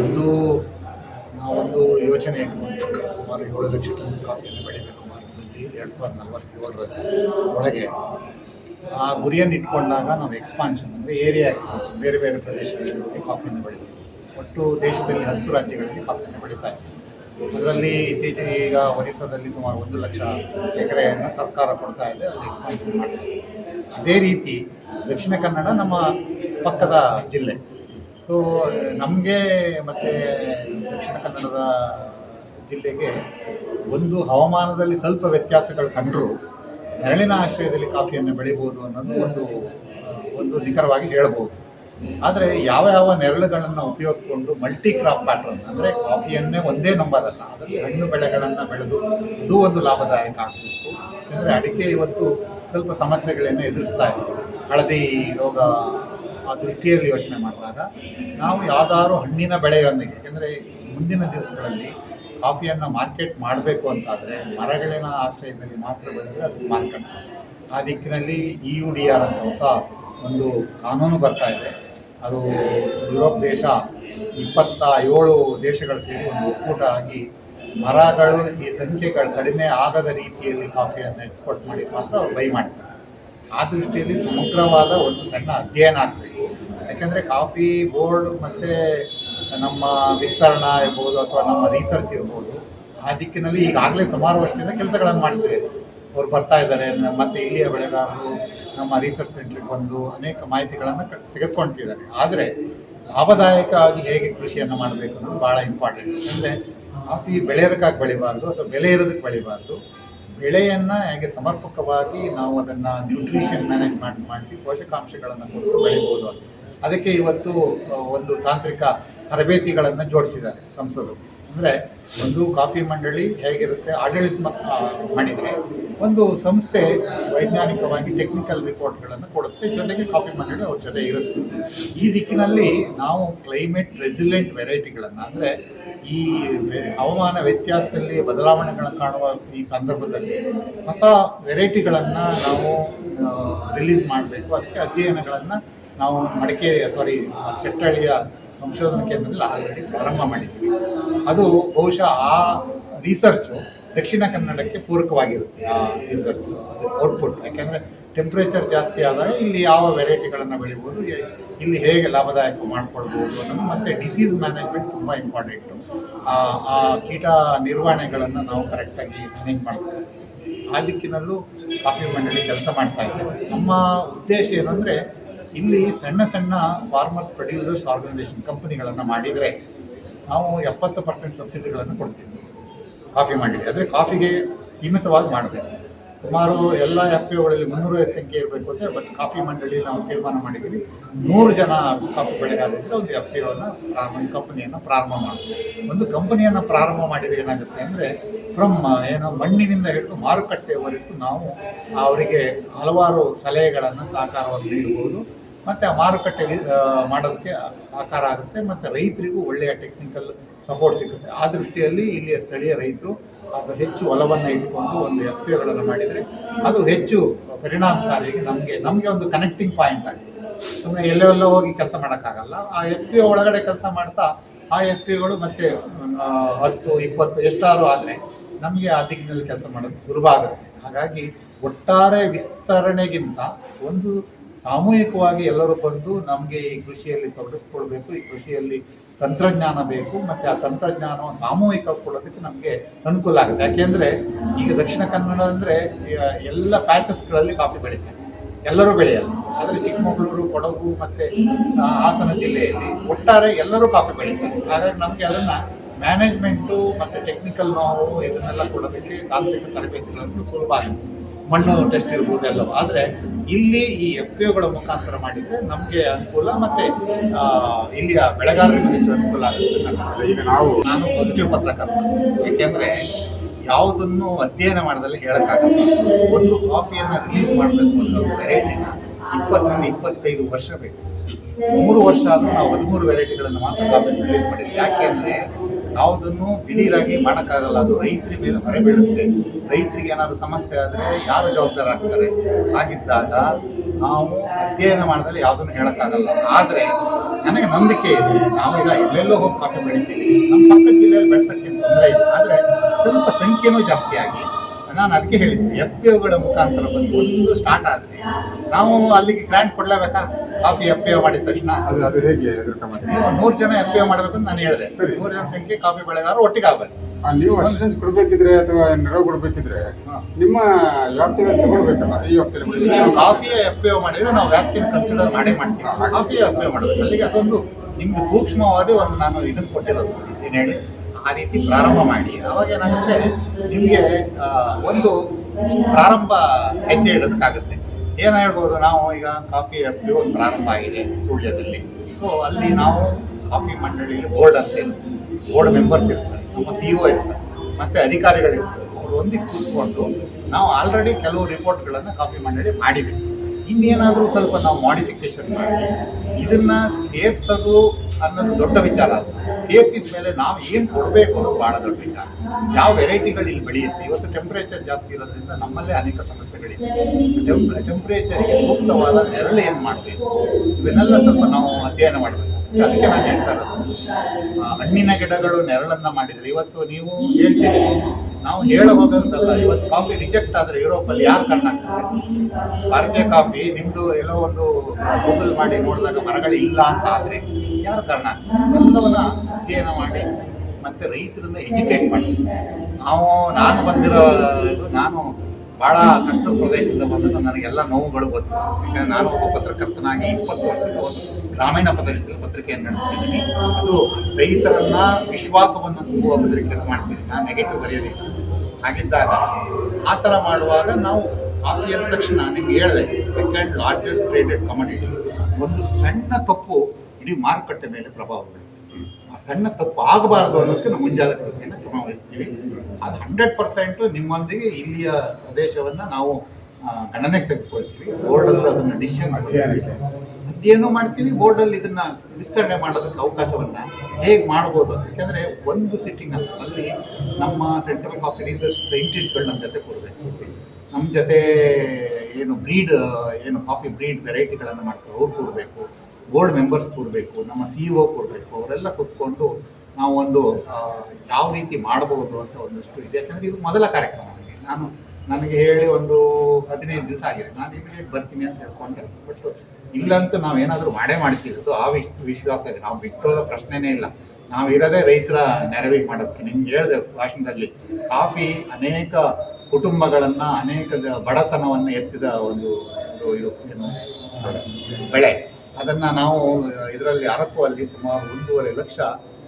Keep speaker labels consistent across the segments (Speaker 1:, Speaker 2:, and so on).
Speaker 1: ಒಂದು, ನಾವೊಂದು ಯೋಚನೆ ಇಟ್ಕೊಂಡಿದ್ದೀವಿ. ಸುಮಾರು ಏಳು ಲಕ್ಷ ಟನ್ ಕಾಫಿಯನ್ನು ಬೆಳಿಬೇಕು. ಭಾರತದಲ್ಲಿ ಎರಡು ಸಾವಿರದ ನಲವತ್ತೇಳರ ಒಳಗೆ. ಆ ಗುರಿಯನ್ನು ಇಟ್ಕೊಂಡಾಗ ನಾವು ಎಕ್ಸ್ಪಾನ್ಷನ್ ಅಂದರೆ ಏರಿಯಾ ಎಕ್ಸ್ಪಾನ್ಷನ್ ಬೇರೆ ಬೇರೆ ಪ್ರದೇಶಗಳಲ್ಲಿ ಕಾಫಿಯನ್ನು ಬೆಳಿತೀವಿ. ಒಟ್ಟು ದೇಶದಲ್ಲಿ ಹತ್ತು ರಾಜ್ಯಗಳಲ್ಲಿ ಕಾಫಿಯನ್ನು ಬೆಳೀತಾ ಇದೆ ಅದರಲ್ಲಿ ಇತ್ತೀಚೆಗೆ ಈಗ ಒರಿಸ್ಸಾದಲ್ಲಿ ಸುಮಾರು ಒಂದು ಲಕ್ಷ ಎಕರೆಯನ್ನು ಸರ್ಕಾರ ಕೊಡ್ತಾ ಇದೆ. ಅದನ್ನು ಎಕ್ಸ್ಪಾನ್ಷನ್ ಮಾಡ್ತಾ ಇದೆ. ಅದೇ ರೀತಿ ದಕ್ಷಿಣ ಕನ್ನಡ ನಮ್ಮ ಪಕ್ಕದ ಜಿಲ್ಲೆ. ಸೊ ನಮಗೆ ಮತ್ತು ದಕ್ಷಿಣ ಕನ್ನಡದ ಜಿಲ್ಲೆಗೆ ಒಂದು ಹವಾಮಾನದಲ್ಲಿ ಸ್ವಲ್ಪ ವ್ಯತ್ಯಾಸಗಳು ಕಂಡರೂ, ನೆರಳಿನ ಆಶ್ರಯದಲ್ಲಿ ಕಾಫಿಯನ್ನು ಬೆಳಿಬೋದು ಅನ್ನೋದು ಒಂದು ಒಂದು ನಿಖರವಾಗಿ ಹೇಳ್ಬೋದು. ಆದರೆ ಯಾವ ಯಾವ ನೆರಳುಗಳನ್ನು ಉಪಯೋಗಿಸ್ಕೊಂಡು ಮಲ್ಟಿ ಕ್ರಾಪ್ ಪ್ಯಾಟ್ರನ್ ಅಂದರೆ ಕಾಫಿಯನ್ನೇ ಒಂದೇ ನಂಬರಲ್ಲ, ಅದರಲ್ಲಿ ಹಣ್ಣು ಬೆಳೆಗಳನ್ನು ಬೆಳೆದು ಅದು ಒಂದು ಲಾಭದಾಯಕ ಆಗಬೇಕು. ಅಡಿಕೆ ಇವತ್ತು ಸ್ವಲ್ಪ ಸಮಸ್ಯೆಗಳನ್ನು ಎದುರಿಸ್ತಾ ಇದೆ. ಹಳದಿ ರೋಗ ಆ ದೃಷ್ಟಿಯಲ್ಲಿ ಯೋಚನೆ ಮಾಡಿದಾಗ ನಾವು ಯಾವ್ದಾದ್ರು ಹಣ್ಣಿನ ಬೆಳೆಯೊಂದಿಗೆ, ಯಾಕೆಂದರೆ ಮುಂದಿನ ದಿವಸಗಳಲ್ಲಿ ಕಾಫಿಯನ್ನು ಮಾರ್ಕೆಟ್ ಮಾಡಬೇಕು ಅಂತಾದರೆ ಮರಗಳಿನ ಆಶ್ರಯದಲ್ಲಿ ಮಾತ್ರ ಬೆಳೆದರೆ ಅದು ಮಾರ್ಕೆಟ್. ಆ ದಿಕ್ಕಿನಲ್ಲಿ ಇ ಯು ಡಿ ಆರ್ ಅಂತ ಹೊಸ ಒಂದು ಕಾನೂನು ಬರ್ತಾ ಇದೆ. ಅದು ಯುರೋಪ್ ದೇಶ ಇಪ್ಪತ್ತ ಏಳು ದೇಶಗಳು ಸೇರಿ ಒಂದು ಒಕ್ಕೂಟ ಆಗಿ ಮರಗಳು ಈ ಸಂಖ್ಯೆಗಳು ಕಡಿಮೆ ಆಗದ ರೀತಿಯಲ್ಲಿ ಕಾಫಿಯನ್ನು ಎಕ್ಸ್ಪೋರ್ಟ್ ಮಾಡಿ ಮಾತ್ರ ಅವ್ರು ಬೈ ಮಾಡ್ತಾರೆ. ಆ ದೃಷ್ಟಿಯಲ್ಲಿ ಸಮಗ್ರವಾದ ಒಂದು ಸಣ್ಣ ಅಧ್ಯಯನ ಆಗಬೇಕು. ಯಾಕೆಂದರೆ ಕಾಫಿ ಬೋರ್ಡ್ ಮತ್ತು ನಮ್ಮ ವಿಸ್ತರಣ ಇರ್ಬೋದು ಅಥವಾ ನಮ್ಮ ರಿಸರ್ಚ್ ಇರ್ಬೋದು, ಆ ದಿಕ್ಕಿನಲ್ಲಿ ಈಗಾಗಲೇ ಸುಮಾರು ವರ್ಷದಿಂದ ಕೆಲಸಗಳನ್ನು ಮಾಡ್ತಿದ್ದಾರೆ ಅವ್ರು ಬರ್ತಾ ಇದ್ದಾರೆ, ಮತ್ತೆ ಇಲ್ಲಿಯ ಬೆಳೆಗಾರರು, ನಮ್ಮ ರಿಸರ್ಚ್ ಸೆಂಟ್ರಿಗೆ ಬಂದು ಅನೇಕ ಮಾಹಿತಿಗಳನ್ನು ತೆಗೆದುಕೊಳ್ತಿದ್ದಾರೆ. ಆದರೆ ಲಾಭದಾಯಕವಾಗಿ ಹೇಗೆ ಕೃಷಿಯನ್ನು ಮಾಡಬೇಕು ಅನ್ನೋದು ಭಾಳ ಇಂಪಾರ್ಟೆಂಟ್ ಅಂದರೆ ಕಾಫಿ ಬೆಳೆಯೋದಕ್ಕಾಗಿ ಬೆಳಿಬಾರ್ದು ಅಥವಾ ಬೆಲೆ ಇರೋದಕ್ಕೆ ಬೆಳಿಬಾರ್ದು. ಬೆಳೆಯನ್ನು ಹೇಗೆ ಸಮರ್ಪಕವಾಗಿ ನಾವು ಅದನ್ನು ನ್ಯೂಟ್ರಿಷನ್ ಮ್ಯಾನೇಜ್ಮೆಂಟ್ ಮಾಡಿ, ಪೋಷಕಾಂಶಗಳನ್ನು ಕೊಟ್ಟು ಬೆಳಿಬೋದು ಅಂತ. ಅದಕ್ಕೆ ಇವತ್ತು ಒಂದು ತಾಂತ್ರಿಕ ತರಬೇತಿಗಳನ್ನು ಜೋಡಿಸಿದ್ದಾರೆ ಸಂಸದರು. ಅಂದರೆ ಒಂದು ಕಾಫಿ ಮಂಡಳಿ ಹೇಗಿರುತ್ತೆ ಆಡಳಿತಾತ್ಮಕ ಮಾಡಿದರೆ ಒಂದು ಸಂಸ್ಥೆ ವೈಜ್ಞಾನಿಕವಾಗಿ ಟೆಕ್ನಿಕಲ್ ರಿಪೋರ್ಟ್ಗಳನ್ನು ಕೊಡುತ್ತೆ, ಜೊತೆಗೆ ಕಾಫಿ ಮಂಡಳಿ ಅವ್ರ ಜೊತೆ ಇರುತ್ತೆ. ಈ ದಿಕ್ಕಿನಲ್ಲಿ ನಾವು ಕ್ಲೈಮೇಟ್ ರೆಸಿಲೆಂಟ್ ವೆರೈಟಿಗಳನ್ನು ಅಂದರೆ ಈ ಹವಾಮಾನ ವ್ಯತ್ಯಾಸದಲ್ಲಿ ಬದಲಾವಣೆಗಳನ್ನು ಕಾಣುವ ಈ ಸಂದರ್ಭದಲ್ಲಿ ಹೊಸ ವೆರೈಟಿಗಳನ್ನು ನಾವು ರಿಲೀಸ್ ಮಾಡಬೇಕು. ಅದಕ್ಕೆ ಅಧ್ಯಯನಗಳನ್ನು ನಾವು ಮಡಿಕೇರಿಯ ಸಾರಿ ಚಟ್ಟಳ್ಳಿಯ ಸಂಶೋಧನಾ ಕೇಂದ್ರದಲ್ಲಿ ಆಲ್ರೆಡಿ ಪ್ರಾರಂಭ ಮಾಡಿದ್ದೀವಿ. ಅದು ಬಹುಶಃ ಆ ರಿಸರ್ಚು ದಕ್ಷಿಣ ಕನ್ನಡಕ್ಕೆ ಪೂರಕವಾಗಿರುತ್ತೆ, ಆ ರಿಸರ್ಚ್ ಔಟ್ಪುಟ್ ಯಾಕೆಂದರೆ ಟೆಂಪ್ರೇಚರ್ ಜಾಸ್ತಿ ಆದಾಗ ಇಲ್ಲಿ ಯಾವ ವೆರೈಟಿಗಳನ್ನು ಬೆಳಿಬೋದು ಇಲ್ಲಿ ಹೇಗೆ ಲಾಭದಾಯಕ ಮಾಡ್ಕೊಳ್ಬೋದು ಅನ್ನೋದು ಮತ್ತು ಡಿಸೀಸ್ ಮ್ಯಾನೇಜ್ಮೆಂಟ್ ತುಂಬ ಇಂಪಾರ್ಟೆಂಟು ಆ ಕೀಟ ನಿರ್ವಹಣೆಗಳನ್ನು ನಾವು ಕರೆಕ್ಟಾಗಿ ಮ್ಯಾನೇಜ್ ಮಾಡ್ತೀವಿ ಆ ದಿಕ್ಕಿನಲ್ಲೂ ಕಾಫಿ ಮಂಡಳಿ ಕೆಲಸ ಮಾಡ್ತಾ ಇದ್ದೇವೆ ನಮ್ಮ ಉದ್ದೇಶ ಏನಂದರೆ ಇಲ್ಲಿ ಸಣ್ಣ ಸಣ್ಣ ಫಾರ್ಮರ್ಸ್ ಪ್ರೊಡ್ಯೂಸರ್ಸ್ ಆರ್ಗನೈಸೇಷನ್ ಕಂಪನಿಗಳನ್ನು ಮಾಡಿದರೆ ನಾವು ಎಪ್ಪತ್ತು ಪರ್ಸೆಂಟ್ ಸಬ್ಸಿಡಿಗಳನ್ನು ಕೊಡ್ತೀವಿ. ಕಾಫಿ ಮಾಡಿ ಅಂದರೆ ಕಾಫಿಗೆ ಸೀಮಿತವಾಗಿ ಮಾಡಬೇಕು. ಸುಮಾರು ಎಲ್ಲ ಎಫ್ ಪಿ ಒಗಳಲ್ಲಿ ಮುನ್ನೂರೈವತ್ತು ಸಂಖ್ಯೆ ಇರಬೇಕು ಅಂದರೆ ಬಟ್ ಕಾಫಿ ಮಂಡಳಿ ನಾವು ತೀರ್ಮಾನ ಮಾಡಿದ್ದೀವಿ. ನೂರು ಜನ ಕಾಫಿ ಬೆಳೆಗಾರರಿಂದ ಒಂದು ಎಫ್ ಪಿ ಒಂದು ಕಂಪನಿಯನ್ನು ಪ್ರಾರಂಭ ಮಾಡಬೇಕು ಒಂದು ಕಂಪನಿಯನ್ನು ಪ್ರಾರಂಭ ಮಾಡಿದರೆ ಏನಾಗುತ್ತೆ ಅಂದರೆ ಫ್ರಮ್ ಏನೋ ಮಣ್ಣಿನಿಂದ ಹಿಡಿದು ಮಾರುಕಟ್ಟೆವರೆಗೂ ನಾವು ಅವರಿಗೆ ಹಲವಾರು ಸಲಹೆಗಳನ್ನು, ಸಹಕಾರವನ್ನು ನೀಡ್ಬೋದು ಮತ್ತು ಆ ಮಾರುಕಟ್ಟೆ ಮಾಡೋದಕ್ಕೆ ಸಹಕಾರ ಆಗುತ್ತೆ, ಮತ್ತು ರೈತರಿಗೂ ಒಳ್ಳೆಯ ಟೆಕ್ನಿಕಲ್ ಸಪೋರ್ಟ್ ಸಿಗುತ್ತೆ. ಆ ದೃಷ್ಟಿಯಲ್ಲಿ ಇಲ್ಲಿಯ ಸ್ಥಳೀಯ ರೈತರು ಅದು ಹೆಚ್ಚು ಒಲವನ್ನು ಇಟ್ಕೊಂಡು ಒಂದು ಎಫ್ ಪಿ ಒಗಳನ್ನು ಮಾಡಿದರೆ ಅದು ಹೆಚ್ಚು ಪರಿಣಾಮಕಾರಿಯಾಗಿ ನಮಗೆ ನಮಗೆ ಒಂದು ಕನೆಕ್ಟಿಂಗ್ ಪಾಯಿಂಟ್ ಆಗಿದೆ. ಸುಮ್ಮನೆ ಎಲ್ಲೆಲ್ಲೋ ಹೋಗಿ ಕೆಲಸ ಮಾಡೋಕ್ಕಾಗಲ್ಲ. ಆ ಎಫ್ ಪಿ ಒಳಗಡೆ ಕೆಲಸ ಮಾಡ್ತಾ, ಆ ಎಫ್ ಪಿಗಳು ಮತ್ತು ಹತ್ತು, ಇಪ್ಪತ್ತು, ಎಷ್ಟಾದರೂ ಆದರೆ ನಮಗೆ ಆ ದಿಕ್ಕಿನಲ್ಲಿ ಕೆಲಸ ಮಾಡೋದು ಸುಲಭ ಆಗುತ್ತೆ. ಹಾಗಾಗಿ ಒಟ್ಟಾರೆ ವಿಸ್ತರಣೆಗಿಂತ ಒಂದು ಸಾಮೂಹಿಕವಾಗಿ ಎಲ್ಲರೂ ಬಂದು ನಮಗೆ ಈ ಕೃಷಿಯಲ್ಲಿ ತೊಡಗಿಸ್ಕೊಳ್ಬೇಕು ಈ ಕೃಷಿಯಲ್ಲಿ ತಂತ್ರಜ್ಞಾನ ಬೇಕು, ಮತ್ತು ಆ ತಂತ್ರಜ್ಞಾನ ಸಾಮೂಹಿಕ ಕೊಡೋದಕ್ಕೆ ನಮಗೆ ಅನುಕೂಲ ಆಗುತ್ತೆ. ಯಾಕೆಂದರೆ ಈಗ ದಕ್ಷಿಣ ಕನ್ನಡ ಅಂದರೆ ಎಲ್ಲ ಪ್ಯಾಚಸ್ಗಳಲ್ಲಿ ಕಾಫಿ ಬೆಳೀತಾರೆ. ಎಲ್ಲರೂ ಬೆಳೆಯಲ್ಲ. ಆದರೆ ಚಿಕ್ಕಮಗಳೂರು, ಕೊಡಗು ಮತ್ತು ಹಾಸನ ಜಿಲ್ಲೆಯಲ್ಲಿ ಒಟ್ಟಾರೆ ಎಲ್ಲರೂ ಕಾಫಿ ಬೆಳೀತಾರೆ. ಹಾಗಾಗಿ ನಮಗೆ ಅದನ್ನು ಮ್ಯಾನೇಜ್ಮೆಂಟು ಮತ್ತು ಟೆಕ್ನಿಕಲ್ ನೋವು ಇದನ್ನೆಲ್ಲ ಕೊಡೋದಕ್ಕೆ ತಾಂತ್ರಿಕ ತರಬೇತಿಗಳನ್ನು ಸುಲಭ ಆಗುತ್ತೆ. ಮಣ್ಣು ಟೆಸ್ಟ್ ಇರ್ಬೋದು ಎಲ್ಲವೂ. ಆದರೆ ಇಲ್ಲಿ ಈ ಎಫ್ ಪಿ ಒಗಳ ಮುಖಾಂತರ ಮಾಡಿದರೆ ನಮಗೆ ಅನುಕೂಲ ಮತ್ತು ಇಲ್ಲಿಯ ಬೆಳೆಗಾರರಿಗೂ ಹೆಚ್ಚು ಅನುಕೂಲ ಆಗುತ್ತೆ ನನ್ನ
Speaker 2: ಈಗ ನಾವು
Speaker 1: ನಾನು ಪಾಸಿಟಿವ್ ಪತ್ರಕರ್ತ. ಏಕೆಂದರೆ ಯಾವುದನ್ನು ಅಧ್ಯಯನ ಮಾಡೋದಲ್ಲಿ ಹೇಳೋಕ್ಕಾಗಲ್ಲ. ಒಂದು ಕಾಫಿಯನ್ನು ರಿಲೀಸ್ ಮಾಡಬೇಕು ಅನ್ನೋ ಒಂದು ವೆರೈಟಿನ ಇಪ್ಪತ್ತರಿಂದ ಇಪ್ಪತ್ತೈದು ವರ್ಷ ಬೇಕು. ಮೂರು ವರ್ಷ ಆದರೂ ನಾವು ಹದಿಮೂರು ವೆರೈಟಿಗಳನ್ನು ಮಾತ್ರ ಕಾಫಿ ರಿಲೀಸ್ ಮಾಡಿಲ್ಲ ಯಾಕೆ ಅಂದರೆ ಯಾವುದನ್ನು ದಿಢೀರಾಗಿ ಮಾಡೋಕ್ಕಾಗಲ್ಲ. ಅದು ರೈತರ ಮೇಲೆ ಹೊರೆ ಬೀಳುತ್ತೆ. ರೈತರಿಗೆ ಏನಾದರೂ ಸಮಸ್ಯೆ ಆದರೆ ಯಾರು ಜವಾಬ್ದಾರಾಗ್ತಾರೆ ಹಾಗಿದ್ದಾಗ ನಾವು ಅಧ್ಯಯನ ಮಾಡಿದಲ್ಲಿ ಯಾವುದನ್ನು ಹೇಳೋಕ್ಕಾಗಲ್ಲ. ಆದರೆ ನನಗೆ ನಂಬಿಕೆ ಇದೆ. ನಾವೀಗ ಎಲ್ಲೆಲ್ಲೋ ಹೋಗಿ ಕಾಫಿ ಬೆಳಿತೀವಿ ನಮ್ಮ ಪಕ್ಕದ ಜಿಲ್ಲೆಯಲ್ಲಿ ಬೆಳೆಸೋಕ್ಕೆ ತೊಂದರೆ ಇಲ್ಲ. ಆದರೆ ಸ್ವಲ್ಪ ಸಂಖ್ಯೆನೂ ಜಾಸ್ತಿ ಆಗಿ ನಾನು ಅದಕ್ಕೆ ಹೇಳಿದ್ದೆ ಎಫ್ ಪಿ ಒಗಳ ಮುಖಾಂತರ ಬಂದು ಒಂದು ಸ್ಟಾರ್ಟ್ ಆದರೆ ನಾವು ಅಲ್ಲಿಗೆ ಗ್ರ್ಯಾಂಟ್ ಕೊಡಲೇಬೇಕಾ? ಕಾಫಿ ಎಫ್ ಪಿ ಒ ಮಾಡಿದ ತಕ್ಷಣ. ನೂರು ಜನ ಎಫ್ ಪಿ ಒ ಮಾಡಬೇಕು ಅಂತ ನಾನು ಹೇಳಿದೆ. ನೂರು ಜನ ಸಂಖ್ಯೆ ಕಾಫಿ ಬೆಳೆಗಾರರು ಒಟ್ಟಿಗೆ ಆಗಬೇಕು.
Speaker 2: ನೀವು ಅಸಿಸ್ಟೆನ್ಸ್ ಕೊಡಬೇಕಿದ್ರೆ ಅಥವಾ ನೆರವು ಕೊಡಬೇಕಿದ್ರೆ ನಿಮ್ಮ ವ್ಯಾಪ್ತಿಗೆ ತಗೊಳ್ಬೇಕಲ್ಲ ಈ ವ್ಯಾಪ್ತಿಯಲ್ಲಿ
Speaker 1: ಕಾಫಿಯ ಎಫ್ ಪಿ ಒ ಮಾಡಿದ್ರೆ ನಾವು ವ್ಯಾಪ್ತಿನ ಕನ್ಸಿಡರ್ ಮಾಡಿ ಮಾಡ್ತೀವಿ. ಕಾಫಿಯ ಎಫ್ ಪಿ ಒ ಮಾಡಬೇಕು. ಅಲ್ಲಿಗೆ ಅದೊಂದು ನಿಮ್ಗೆ ಸೂಕ್ಷ್ಮವಾದ ಒಂದು ನಾನು ಇದನ್ನು ಕೊಟ್ಟಿರೋದು. ಏನು ಹೇಳಿ? ಆ ರೀತಿ ಪ್ರಾರಂಭ ಮಾಡಿ. ಅವಾಗ ಏನಾಗುತ್ತೆ? ನಿಮಗೆ ಒಂದು ಪ್ರಾರಂಭ ಹೆಜ್ಜೆ ಇಡೋದಕ್ಕಾಗುತ್ತೆ. ಏನ ಹೇಳ್ಬೋದು? ನಾವು ಈಗ ಕಾಫಿ ಒಂದು ಪ್ರಾರಂಭ ಆಗಿದೆ ಸುಳ್ಯದಲ್ಲಿ. ಸೊ ಅಲ್ಲಿ ನಾವು ಕಾಫಿ ಮಂಡಳಿಯಲ್ಲಿ ಬೋರ್ಡ್ ಅಂತ ಬೋರ್ಡ್ ಮೆಂಬರ್ಸ್ ಇರ್ತಾರೆ. ನಮ್ಮ ಸಿ ಒ ಇರ್ತಾರೆ. ಮತ್ತು ಅಧಿಕಾರಿಗಳಿರ್ತಾರೆ ಅವರು ಒಂದಿಗೆ ಕೂತ್ಕೊಂಡು ನಾವು ಆಲ್ರೆಡಿ ಕೆಲವು ರಿಪೋರ್ಟ್ಗಳನ್ನು ಕಾಫಿ ಮಂಡಳಿ ಮಾಡಿದ್ದೀವಿ ಇನ್ನೇನಾದರೂ ಸ್ವಲ್ಪ ನಾವು ಮಾಡಿಫಿಕೇಶನ್ ಮಾಡಿ. ಇದನ್ನು ಸೇರ್ಸೋದು ಅನ್ನೋದು ದೊಡ್ಡ ವಿಚಾರ ಅಲ್ಲ. ಸೇರಿಸಿದ ಮೇಲೆ ನಾವು ಏನು ಕೊಡಬೇಕು ಅನ್ನೋದು ಭಾಳ ದೊಡ್ಡ ವಿಚಾರ. ಯಾವ ವೆರೈಟಿಗಳು ಇಲ್ಲಿ ಬೆಳೆಯುತ್ತೆ? ಇವತ್ತು ಟೆಂಪ್ರೇಚರ್ ಜಾಸ್ತಿ ಇರೋದ್ರಿಂದ ನಮ್ಮಲ್ಲೇ ಅನೇಕ ಸಮಸ್ಯೆಗಳಿವೆ. ಟೆಂಪ್ ಟೆಂಪ್ರೇಚರಿಗೆ ಸೂಕ್ತವಾದ ನೆರಳು ಏನು ಮಾಡಬೇಕು? ಇವನ್ನೆಲ್ಲ ಸ್ವಲ್ಪ ನಾವು ಅಧ್ಯಯನ ಮಾಡಬೇಕು. ಅದಕ್ಕೆ ನಾನು ಹೇಳ್ತಾ ಇರೋದು. ಹಣ್ಣಿನ ಗಿಡಗಳು ನೆರಳನ್ನು ಮಾಡಿದ್ರೆ ಇವತ್ತು ನೀವು ಹೇಳ್ತಿದ್ದೀರಿ. ನಾವು ಹೇಳಬಹುದಲ್ಲ ಇವತ್ತು ಕಾಫಿ ರಿಜೆಕ್ಟ್ ಆದರೆ ಯುರೋಪಲ್ಲಿ ಯಾರು ಕಾರಣ ಭಾರತೀಯ ಕಾಫಿ ನಿಮ್ಮದು ಎಲ್ಲೋ ಒಂದು ಗೂಗಲ್ ಮಾಡಿ ನೋಡಿದಾಗ ಮರಗಳಿಲ್ಲ ಅಂತ ಆದರೆ ಯಾರು ಕಾರಣ ಎಲ್ಲವನ್ನ ಅಧ್ಯಯನ ಮಾಡಿ ಮತ್ತೆ ರೈತರನ್ನ ಎಜುಕೇಟ್ ಮಾಡಿ. ನಾವು, ನಾನು ಬಂದಿರೋ ನಾನು ಭಾಳ ಕಷ್ಟದ ಪ್ರದೇಶದಿಂದ ಬಂದು ನನಗೆಲ್ಲ ನೋವುಗಳು ಗೊತ್ತು. ಯಾಕಂದ್ರೆ ನಾನು ಒಬ್ಬ ಪತ್ರಕರ್ತನಾಗಿ ಇಪ್ಪತ್ತು ವರ್ಷದಿಂದ ಒಂದು ಗ್ರಾಮೀಣ ಪ್ರದೇಶದಲ್ಲಿ ಪತ್ರಿಕೆಯನ್ನು ನಡೆಸ್ತಿದ್ದೀನಿ. ಅದು ರೈತರನ್ನ ವಿಶ್ವಾಸವನ್ನು ತುಂಬುವ ಪತ್ರಿಕೆಯನ್ನು ಮಾಡ್ತೀನಿ ನಾನು ನೆಗೆಟಿವ್ ಬರೆಯೋದಿಲ್ಲ. ಹಾಗಿದ್ದಾಗ ಆ ಥರ ಮಾಡುವಾಗ ನಾವು ಕಾಫಿ ಅಂದ ತಕ್ಷಣ ನಿಮ್ಗೆ ಹೇಳಿದೆ, ಸೆಕೆಂಡ್ ಲಾರ್ಜೆಸ್ಟ್ ಟ್ರೇಡೆಡ್ ಕಮಾಡಿಟಿ. ಒಂದು ಸಣ್ಣ ತಪ್ಪು ಇಡೀ ಮಾರುಕಟ್ಟೆ ಮೇಲೆ ಪ್ರಭಾವ ಬೀಳುತ್ತೆ ಆ ಸಣ್ಣ ತಪ್ಪು ಆಗಬಾರದು ಅನ್ನೋದಕ್ಕೆ ನಾವು ಮುಂಜಾಗ್ರತೆ ವಹಿಸ್ತೀವಿ ಅದು ಹಂಡ್ರೆಡ್ ಪರ್ಸೆಂಟು ನಿಮ್ಮೊಂದಿಗೆ ಇಲ್ಲಿಯ ಪ್ರದೇಶವನ್ನು ನಾವು ಗಣನೆಗೆ ತೆಗೆದುಕೊಳ್ತೀವಿ. ಬೋರ್ಡಲ್ಲಿ ಅದನ್ನು ಡಿಸಿಷನ್. ಅಧ್ಯಯನ ಮಾಡ್ತೀವಿ ಬೋರ್ಡಲ್ಲಿ ಇದನ್ನ ವಿಸ್ತರಣೆ ಮಾಡೋದಕ್ಕೆ ಅವಕಾಶವನ್ನ ಹೇಗೆ ಮಾಡ್ಬೋದು ಅಂತ. ಯಾಕಂದ್ರೆ ಒಂದು ಸಿಟ್ಟಿಂಗ್ ಅಲ್ಲಿ ನಮ್ಮ ಸೆಂಟ್ರಲ್ ಕಾಫಿ ರಿಸರ್ಚ್ ಸೈಂಟಿಸ್ಟ್ಗಳು ನಮ್ಮ ಜೊತೆ ಕೊಡಬೇಕು ನಮ್ಮ ಜೊತೆ ಏನು ಬ್ರೀಡ್ ಏನು ಕಾಫಿ ಬ್ರೀಡ್ ವೆರೈಟಿಗಳನ್ನು ಮಾಡ್ತಾರೆ, ಅವ್ರು ಕೊಡಬೇಕು ಬೋರ್ಡ್ ಮೆಂಬರ್ಸ್ ಕೊಡಬೇಕು ನಮ್ಮ ಸಿ ಒ ಕೊಡಬೇಕು ಅವರೆಲ್ಲ ಕೂತ್ಕೊಂಡು ನಾವು ಒಂದು ಯಾವ ರೀತಿ ಮಾಡಬಹುದು ಅಂತ ಒಂದಷ್ಟು ಇದೆ. ಯಾಕಂದರೆ ಇದು ಮೊದಲ ಕಾರ್ಯಕ್ರಮ ನನಗೆ ನಾನು ನನಗೆ ಹೇಳಿ ಒಂದು ಹದಿನೈದು ದಿವಸ ಆಗಿದೆ. ನಾನು ಇಮಿಡಿಯೇಟ್ ಬರ್ತೀನಿ ಅಂತ ಹೇಳ್ಕೊಂಡೆ. ಬಟ್ ಇಲ್ಲಂತೂ ನಾವು ಏನಾದರೂ ಮಾಡೇ ಮಾಡ್ತೀವಿ. ಅದು ಆ ವಿಶ್, ವಿಶ್ವಾಸ ಇದೆ. ನಾವು ಬಿಟ್ಟೋದ ಪ್ರಶ್ನೆನೇ ಇಲ್ಲ. ನಾವು ಇರೋದೇ ರೈತರ ನೆರವಿಗೆ ಮಾಡೋದಕ್ಕೆ. ನಿಮ್ಗೆ ಹೇಳಿದೆ ಭಾಷಣದಲ್ಲಿ, ಕಾಫಿ ಅನೇಕ ಕುಟುಂಬಗಳನ್ನು, ಅನೇಕ ಬಡತನವನ್ನು ಎತ್ತಿದ ಒಂದು ಇದು ಏನು, ಬೆಳೆ. ಅದನ್ನು ನಾವು, ಇದರಲ್ಲಿ ಅರಕು ಅಲ್ಲಿ ಸುಮಾರು ಒಂದೂವರೆ ಲಕ್ಷ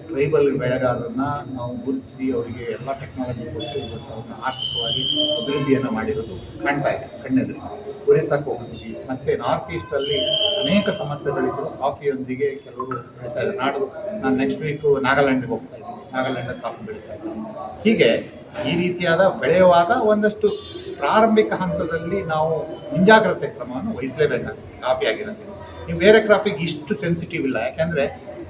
Speaker 1: ಟ್ರೈಬಲ್ ಬೆಳೆಗಾರರನ್ನ ನಾವು ಗುರುತಿಸಿ ಅವರಿಗೆ ಎಲ್ಲ ಟೆಕ್ನಾಲಜಿ ಕೊಟ್ಟು ಇವತ್ತು ಅವ್ರನ್ನ ಆರ್ಥಿಕವಾಗಿ ಅಭಿವೃದ್ಧಿಯನ್ನು ಮಾಡಿರೋದು ಕಾಣ್ತಾ ಇದೆ, ಕಣ್ಣೆದುರು. ಒರಿಸ್ಸಾಕ್ಕೆ ಹೋಗ್ತೀವಿ ಮತ್ತು ನಾರ್ತ್ ಈಸ್ಟಲ್ಲಿ ಅನೇಕ ಸಮಸ್ಯೆಗಳಿದ್ದು ಕಾಫಿಯೊಂದಿಗೆ ಕೆಲವರು ಬೆಳೀತಾ ಇದ್ದಾರೆ. ನಾಡು ನಾನು ನೆಕ್ಸ್ಟ್ ವೀಕು ನಾಗಾಲ್ಯಾಂಡಿಗೆ ಹೋಗ್ತಾ ಇದ್ದೀನಿ. ನಾಗಾಲ್ಯಾಂಡಲ್ಲಿ ಕಾಫಿ ಬೆಳೀತಾ ಇದ್ದೀನಿ. ಹೀಗೆ ಈ ರೀತಿಯಾದ ಬೆಳೆಯುವಾಗ ಒಂದಷ್ಟು ಪ್ರಾರಂಭಿಕ ಹಂತದಲ್ಲಿ ನಾವು ಮುಂಜಾಗ್ರತೆ ಕ್ರಮವನ್ನು ವಹಿಸಲೇಬೇಕಾಗುತ್ತೆ. ಕಾಫಿ ಆಗಿರೋದ್ರಿಂದ. ನೀವು ಬೇರೆ ಕ್ರಾಪಿಗೆ ಇಷ್ಟು ಸೆನ್ಸಿಟಿವ್ ಇಲ್ಲ. ಯಾಕೆಂದರೆ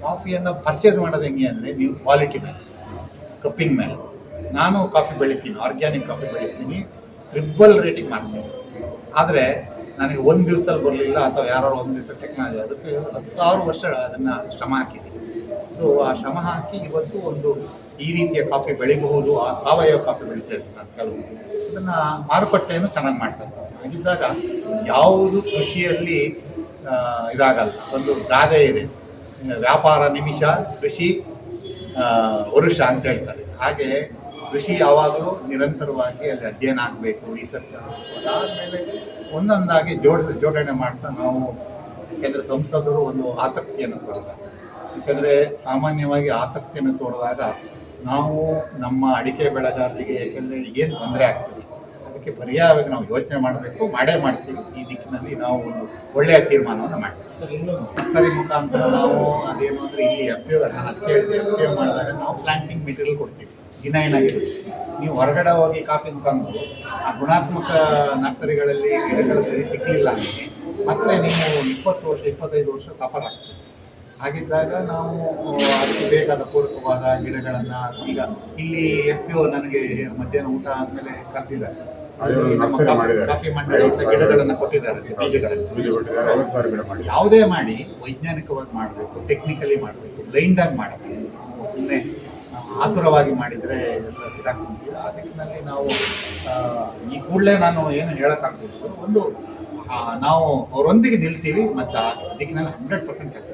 Speaker 1: ಕಾಫಿಯನ್ನು ಪರ್ಚೇಸ್ ಮಾಡೋದು ಹೆಂಗೆ ಅಂದರೆ ನೀವು ಕ್ವಾಲಿಟಿ ಮೇಲೆ ಕಪ್ಪಿಂಗ್ ಮೇಲೆ. ನಾನು ಕಾಫಿ ಬೆಳಿತೀನಿ ಆರ್ಗ್ಯಾನಿಕ್ ಕಾಫಿ ಬೆಳಿತೀನಿ ಟ್ರಿಬಲ್ ರೇಟಿಂಗ್ ಮಾಡ್ತೀನಿ. ಆದರೆ ನನಗೆ ಒಂದು ದಿವ್ಸದಲ್ಲಿ ಬರಲಿಲ್ಲ ಅಥವಾ ಯಾರೋ ಒಂದು ದಿವಸ ಟೆಕ್ನಾಲಜಿ ಅದಕ್ಕೆ ಹತ್ತಾರು ವರ್ಷ ಅದನ್ನು ಶ್ರಮ ಹಾಕಿದೆ ಸೊ ಆ ಶ್ರಮ ಹಾಕಿ ಇವತ್ತು ಒಂದು ಈ ರೀತಿಯ ಕಾಫಿ ಬೆಳಿಬಹುದು, ಆ ಸಾವಯವ ಕಾಫಿ ಬೆಳೀತಾ ಇದ್ದೀನಿ ನಾನು ಕೆಲವು. ಅದನ್ನು ಮಾರುಕಟ್ಟೆಯನ್ನು ಚೆನ್ನಾಗಿ ಮಾಡ್ತಾ ಇದ್ದೀನಿ. ಹಾಗಿದ್ದಾಗ ಯಾವುದು ಕೃಷಿಯಲ್ಲಿ ಇದಾಗಲ್ಲ, ಒಂದು ಗಾದೆ ಇದೆ. ವ್ಯಾಪಾರ ನಿಮಿಷ, ಕೃಷಿ ವರುಷ ಅಂತ ಹೇಳ್ತಾರೆ. ಹಾಗೆ ಕೃಷಿ ಯಾವಾಗಲೂ ನಿರಂತರವಾಗಿ ಅಲ್ಲಿ ಅಧ್ಯಯನ ಆಗಬೇಕು ರಿಸರ್ಚ್ ಆಗಬೇಕು. ಅದಾದಮೇಲೆ ಒಂದೊಂದಾಗಿ ಜೋಡ ಜೋಡಣೆ ಮಾಡ್ತಾ ನಾವು ಯಾಕೆಂದರೆ ಸಂಸದರು ಒಂದು ಆಸಕ್ತಿಯನ್ನು ತೋರಿದ್ದಾರೆ. ಯಾಕೆಂದರೆ ಸಾಮಾನ್ಯವಾಗಿ ಆಸಕ್ತಿಯನ್ನು ತೋರಿದಾಗ ನಾವು ನಮ್ಮ ಅಡಿಕೆ ಬೆಳೆಗಾರರಿಗೆ ಯಾಕೆಂದರೆ ಏನು ತೊಂದರೆ ಆಗ್ತದೆ? ಅದಕ್ಕೆ ಪರ್ಯಾಯವಾಗಿ ನಾವು ಯೋಚನೆ ಮಾಡಬೇಕು ಮಾಡೇ ಮಾಡ್ತೀವಿ. ಈ ದಿಕ್ಕಿನಲ್ಲಿ ನಾವು ಒಂದು ಒಳ್ಳೆಯ ತೀರ್ಮಾನವನ್ನು ಮಾಡ್ತೀವಿ. ನರ್ಸರಿ ಮುಖಾಂತರ ನಾವು ಅದೇನು ಅಂದರೆ ಇಲ್ಲಿ ಕೇಳಿದೆ ಎಫ್ ಪಿ ಮಾಡಿದಾಗ ನಾವು ಪ್ಲಾಂಟಿಂಗ್ ಮೆಟೀರಿಯಲ್ ಕೊಡ್ತೀವಿ. ಜಿನೈನ್ ಆಗಿರುತ್ತೆ ನೀವು ಹೊರಗಡೆ ಹೋಗಿ ಕಾಫಿ ತಂದು ಆ ಗುಣಾತ್ಮಕ ನರ್ಸರಿಗಳಲ್ಲಿ ಗಿಡಗಳು ಸರಿ ಸಿಕ್ಕಲಿಲ್ಲ ಅಂದರೆ ಮತ್ತೆ ನೀವು ಇಪ್ಪತ್ತು ವರ್ಷ ಇಪ್ಪತ್ತೈದು ವರ್ಷ ಸಫರ್ ಆಗ್ತದೆ ಹಾಗಿದ್ದಾಗ ನಾವು ಅದಕ್ಕೆ ಬೇಕಾದ ಪೂರಕವಾದ ಗಿಡಗಳನ್ನು ಈಗ ಇಲ್ಲಿ ಎಫ್ ಪಿ ಓ ನನಗೆ ಮಧ್ಯಾಹ್ನ ಊಟ ಆದಮೇಲೆ ಕರೆದಿದ್ದಾರೆ. ನಮ್ಮ ಕಾಫಿ- ಮಂಡಳಿ ಗಿಡಗಳನ್ನು ಕೊಟ್ಟಿದ್ದಾರೆ ಬೀಜಗಳನ್ನು. ಯಾವುದೇ ಮಾಡಿ ವೈಜ್ಞಾನಿಕವಾಗಿ ಮಾಡಬೇಕು ಟೆಕ್ನಿಕಲಿ ಮಾಡಬೇಕು ಬ್ಲೈಂಡಾಗಿ ಮಾಡಬೇಕು. ಸುಮ್ಮನೆ ಆತುರವಾಗಿ ಮಾಡಿದರೆ ಎಲ್ಲ ಸಿಗಾಕೊಂತೀವಿ ಆ ದಿಕ್ಕಿನಲ್ಲಿ ನಾವು ಆ, ಈ ಕೂಡಲೇ ನಾನು ಏನು ಹೇಳೋಕ್ಕಾಗ್ತಿದ್ದು ಒಂದು ಆ, ನಾವು ಅವರೊಂದಿಗೆ ನಿಲ್ತೀವಿ ಮತ್ತು ಆ ದಿಕ್ಕಿನಲ್ಲಿ ಹಂಡ್ರೆಡ್ ಪರ್ಸೆಂಟ್ ಕೆಲಸ